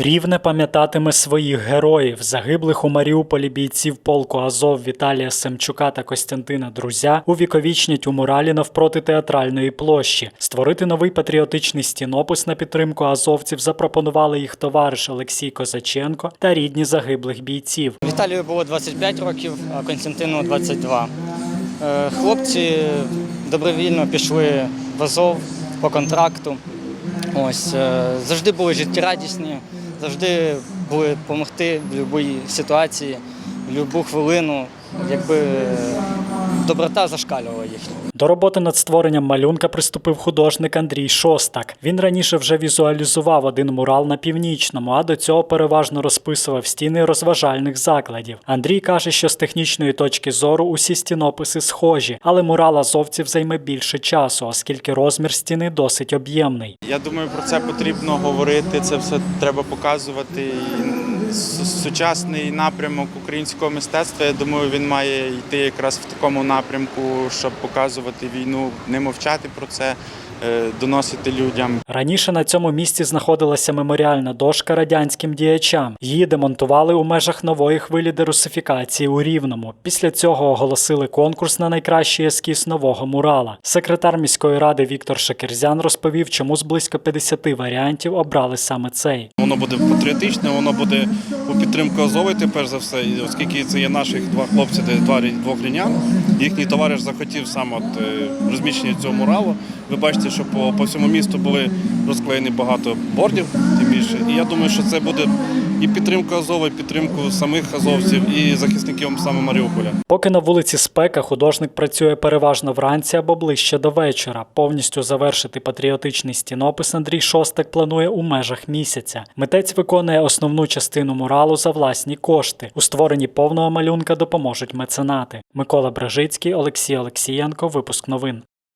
Рівне пам'ятатиме своїх героїв, загиблих у Маріуполі бійців полку Азов Віталія Семчука та Костянтина Друзя увіковічнять у муралі навпроти театральної площі. Створити новий патріотичний стінопис на підтримку азовців запропонували їх товариш Олексій Козаченко та рідні загиблих бійців. Віталію було 25 років, а Константину 22. Е, Хлопці добровільно пішли в Азов по контракту. Ось, е, завжди були життєрадісні, завжди були допомогти в будь-якій ситуації, в будь-яку хвилину, якби доброта зашкалювала їхню. До роботи над створенням малюнка приступив художник Андрій Шостак. Він раніше вже візуалізував один мурал на північному, а до цього переважно розписував стіни розважальних закладів. Андрій каже, що з технічної точки зору усі стінописи схожі, але мурал азовців займе більше часу, оскільки розмір стіни досить об'ємний. Я думаю, про це потрібно говорити. Це все треба показувати. Сучасний напрямок українського мистецтва. Я думаю, він має йти якраз в такому напрямку, щоб показувати війну, не мовчати про це, е, доносити людям. Раніше на цьому місці знаходилася меморіальна дошка радянським діячам. Її демонтували у межах нової хвилі дерусифікації у Рівному. Після цього оголосили конкурс на найкращий ескіз нового мурала. Секретар міської ради Віктор Шакерзян розповів, чому з близько 50 варіантів обрали саме цей. Воно буде патріотичне, воно буде у підтримку Азови, ти, перш за все, оскільки це є наших два хлопці, де два двох рівнян. Їхній товариш захотів саме от, е, розміщення цього муралу. Ви бачите, що по, по всьому місту були розклеєні багато бордів, тим більше. І я думаю, що це буде і підтримка Азова, і підтримку самих азовців, і захисників саме Маріуполя. Поки на вулиці спека художник працює переважно вранці або ближче до вечора. Повністю завершити патріотичний стінопис Андрій Шостак планує у межах місяця. Митець виконує основну частину муралу за власні кошти. У створенні повного малюнка допоможуть меценати. Микола Бражицький, Олексій Олексієнко. Випуск новин.